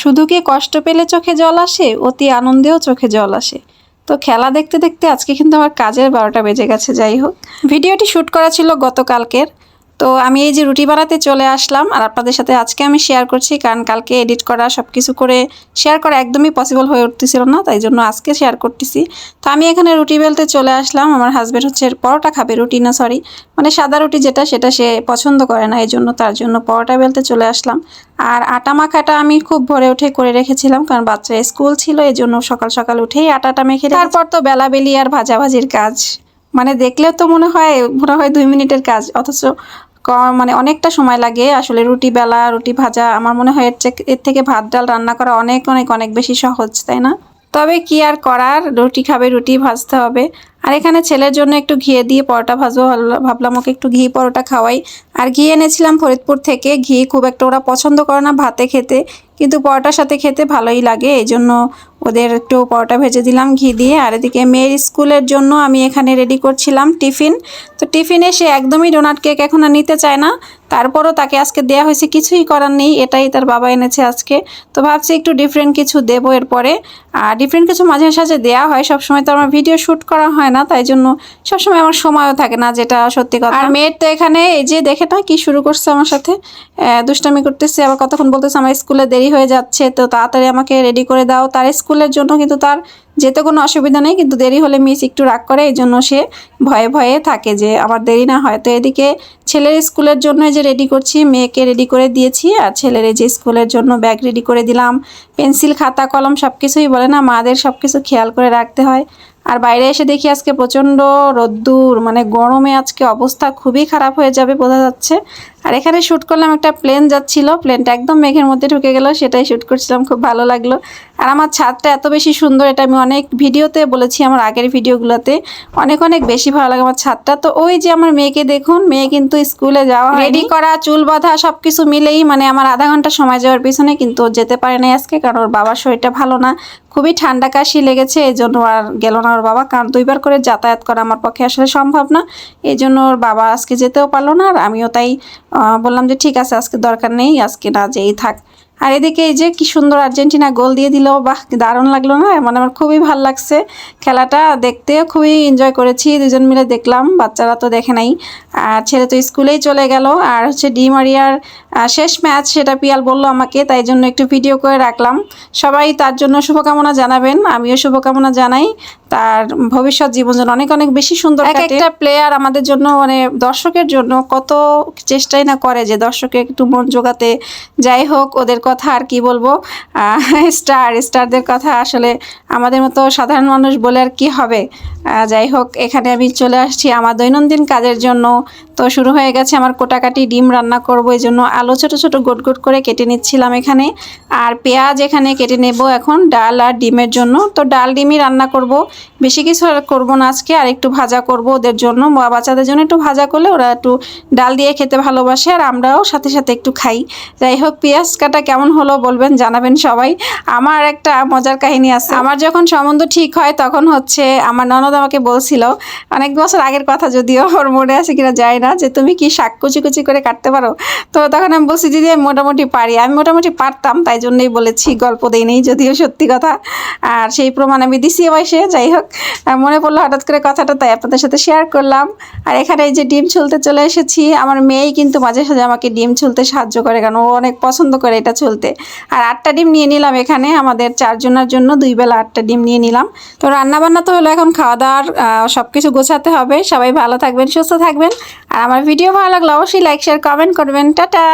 শুধু কি কষ্ট পেলে চোখে জল আসে? অতি আনন্দেও চোখে জল আসে। তো খেলা দেখতে দেখতে আজকে কিন্তু আমার কাজের বারোটা বেজে গেছে, যাই হোক। ভিডিওটি শ্যুট করা ছিল গতকালকের। তো আমি এই যে রুটি বানাতে চলে আসলাম আর আপনাদের সাথে আজকে আমি শেয়ার করছি কারণ কালকে এডিট করা সব কিছু করে শেয়ার করা একদমই পসিবল হয়ে উঠতেছিল না, তাই জন্য আজকে শেয়ার করতেছি তো আমি এখানে রুটি বেলতে চলে আসলাম, আমার হাজব্যান্ড হচ্ছে পরোটা খাবে, রুটি না সরি মানে সাদা রুটি যেটা সেটা সে পছন্দ করে না, এই জন্য তার জন্য পরোটা বেলতে চলে আসলাম আর আটা মাখাটা আমি খুব ভোরে উঠে করে রেখেছিলাম কারণ বাচ্চার স্কুল ছিল, এই জন্য সকাল সকাল উঠেই আটাটা মেখে। তারপর তো বেলাবেলি আর ভাজাভাজির কাজ মানে দেখলেও তো মনে হয় মনে হয় দুই মিনিটের কাজ। অথচ মানে অনেকটা সময় লাগে আসলে রুটি বেলা, রুটি ভাজা। আমার মনে হয় এর এর থেকে ভাত, ডাল রান্না করা অনেক অনেক অনেক বেশি সহজ, তাই না? তবে কি আর করার? রুটি খাবে, রুটি ভাজতে হবে। আর এখানে ছেলের জন্য একটু ঘিয়ে দিয়ে পরোটা ভাজবো, ভাবলা- ভাবলাম ওকে একটু ঘি পরোটা খাওয়াই। আর ঘি এনেছিলাম ফরিদপুর থেকে। ঘি খুব একটা ওরা পছন্দ করে না ভাতে খেতে, কিন্তু পরোটার সাথে খেতে ভালোই লাগে। এই জন্য ওদের একটু পরোটা ভেজে দিলাম ঘি দিয়ে। আর এদিকে মেয়ের স্কুলের জন্য আমি এখানে রেডি করছিলাম টিফিন। তো টিফিনে সে একদমই ডোনাট কেক এখন আর নিতে চায় না। তারপরও তাকে আজকে দেয়া হয়েছে, কিছুই করার নেই। এটাই তার বাবা এনেছে আজকে। তো ভাবছি একটু ডিফারেন্ট কিছু দেবো এরপরে। আর ডিফারেন্ট কিছু মাঝে সাঝে দেওয়া হয়। সবসময় তো আমার ভিডিও শ্যুট করা হয় না, তাই জন্য সবসময় আমার সময়ও থাকে না যেটা সত্যি কথা। আর মেয়ের তো এখানে এই যে দেখে না কি শুরু করছে আমার সাথে? দুষ্টামি করতেছে, আবার কতক্ষণ বলতেছে আমার স্কুলে দেরি হয়ে যাচ্ছে, তো তাড়াতাড়ি আমাকে রেডি করে দাও। তার স্কুলের জন্য কিন্তু তার যেতে কোনো অসুবিধা নেই, কিন্তু দেরি হলে মিস একটু রাগ করে, এই জন্য সে ভয়ে ভয়ে থাকে যে আমার দেরি না হয়। তো এদিকে ছেলের স্কুলের জন্য যে রেডি করছি, মেয়েকে রেডি করে দিয়েছি, আর ছেলের যে স্কুলের জন্য ব্যাগ রেডি করে দিলাম। পেন্সিল খাতা, কলম সব কিছুই বলে না, মাদের সব কিছু খেয়াল করে রাখতে হয়। আর বাইরে এসে দেখি আজকে প্রচণ্ড রোদ্দুর মানে গরমে আজকে অবস্থা খুবই খারাপ হয়ে যাবে বোঝা যাচ্ছে। আর এখানে শ্যুট করলাম একটা প্লেন যাচ্ছিল। প্লেনটা একদম মেঘের মধ্যে ঢুকে গেল, সেটাই শ্যুট করছিলাম, খুব ভালো লাগল। আর আমার ছাদটা এত বেশি সুন্দর, এটা আমি অনেক ভিডিওতে বলেছি, আমার আগের ভিডিওগুলোতে। অনেক অনেক বেশি ভালো লাগে আমার ছাদটা। তো ওই যে আমার মেয়েকে দেখুন, মেয়ে কিন্তু স্কুলে যাওয়া রেডি করা, চুল বাঁধা সব কিছু মিলেই মানে আমার আধা ঘণ্টা সময় যাওয়ার পিছনে কিন্তু যেতে পারে না আজকে, কারণ ওর বাবার শরীরটা ভালো না। খুবই ঠান্ডা কাশি লেগেছে, এই জন্য আর গেল না ওর বাবা, কারণ দুইবার করে যাতায়াত করা আমার পক্ষে আসলে সম্ভব না। এই জন্য ওর বাবা আজকে যেতেও পারল না, আর আমিও তাই বললাম যে ঠিক আছে, আজকে দরকার নেই, আজকে না যেই থাক। আর এদিকে এই যে কি সুন্দর আর্জেন্টিনা গোল দিয়ে দিল, বাহ দারুণ লাগল না? মানে আমার খুবই ভালো লাগছে। খেলাটা দেখতে খুবই এনজয় করেছি, দুজন মিলে দেখলাম, বাচ্চারা তো দেখে নাই। আর ছেলে তো স্কুলেই চলে গেল। আর হচ্ছে ডি মারিয়ার শেষ ম্যাচ সেটা পিয়াল বলল আমাকে, তাই জন্য একটু ভিডিও করে রাখলাম। সবাই তার জন্য শুভকামনা জানাবেন, আমিও শুভকামনা জানাই। তার ভবিষ্যৎ জীবন যেন অনেক অনেক বেশি সুন্দর এক একটা প্লেয়ার আমাদের জন্য মানে দর্শকের জন্য কত চেষ্টাই না করে যে দর্শকে একটু মন জোগাতে। যাই হোক ওদের কথা আর কি বলব? স্টার স্টারদের কথা আসলে আমাদের মতো সাধারণ মানুষ বলে আর কি হবে? যাই হোক, এখানে আমি চলে আসছি আমার দৈনন্দিন কাজের জন্য। তো শুরু হয়ে গেছে আমার কোটাকাটি ডিম রান্না করব, এই জন্য আলু ছোটো ছোটো গোট গোট করে কেটে নিচ্ছিলাম এখানে। আর পেঁয়াজ এখানে কেটে নেব এখন, ডাল আর ডিমের জন্য। তো ডাল ডিমই রান্না করব। বেশি কিছু করব না আজকে, আর একটু ভাজা করব ওদের জন্য। বাচ্চাদের জন্য একটু ভাজা করলে ওরা একটু ডাল দিয়ে খেতে ভালোবাসে, আর আমরাও সাথে সাথে একটু খাই। যাই হোক, পেঁয়াজ কাটা কেমন হলো বলবেন, জানাবেন সবাই। আমার একটা মজার কাহিনী আছে। আমার যখন সম্বন্ধ ঠিক হয় তখন হচ্ছে আমার ননদ আমাকে বলছিল, অনেক বছর আগের কথা যদিও, ওর মনে আছে কিনা যায় না, যে তুমি কি শাক কুচি কুচি করে কাটতে পারো? তো তখন আমি বলছি, দিদি, আমি মোটামুটি পারি। আমি মোটামুটি পারতাম, তাই জন্যই বলেছি, গল্প দেই নেই যদিও সত্যি কথা। আর সেই প্রমাণ আমি দিছি বয়সে যাই হোক। মনে পড়ল হঠাৎ করে কথাটা তাই আপনাদের সাথে শেয়ার করলাম। আর এখানে এই যে ডিম ছুলতে চলে এসেছি, আমার মেয়েই কিন্তু মাঝে সাঝে আমাকে ডিম ছুলতে সাহায্য করে, কারণ ও অনেক পছন্দ করে এটা ছুলতে। আর আটটা ডিম নিয়ে নিলাম এখানে, আমাদের চারজনের জন্য দুই বেলা আটটা ডিম নিয়ে নিলাম। তো রান্না বান্না তো হলো এখন খাওয়া দাওয়ার সব কিছু গোছাতে হবে। সবাই ভালো থাকবেন, সুস্থ থাকবেন। আর আমার ভিডিও ভালো লাগলে অবশ্যই লাইক শেয়ার কমেন্ট করবেন। টাটা!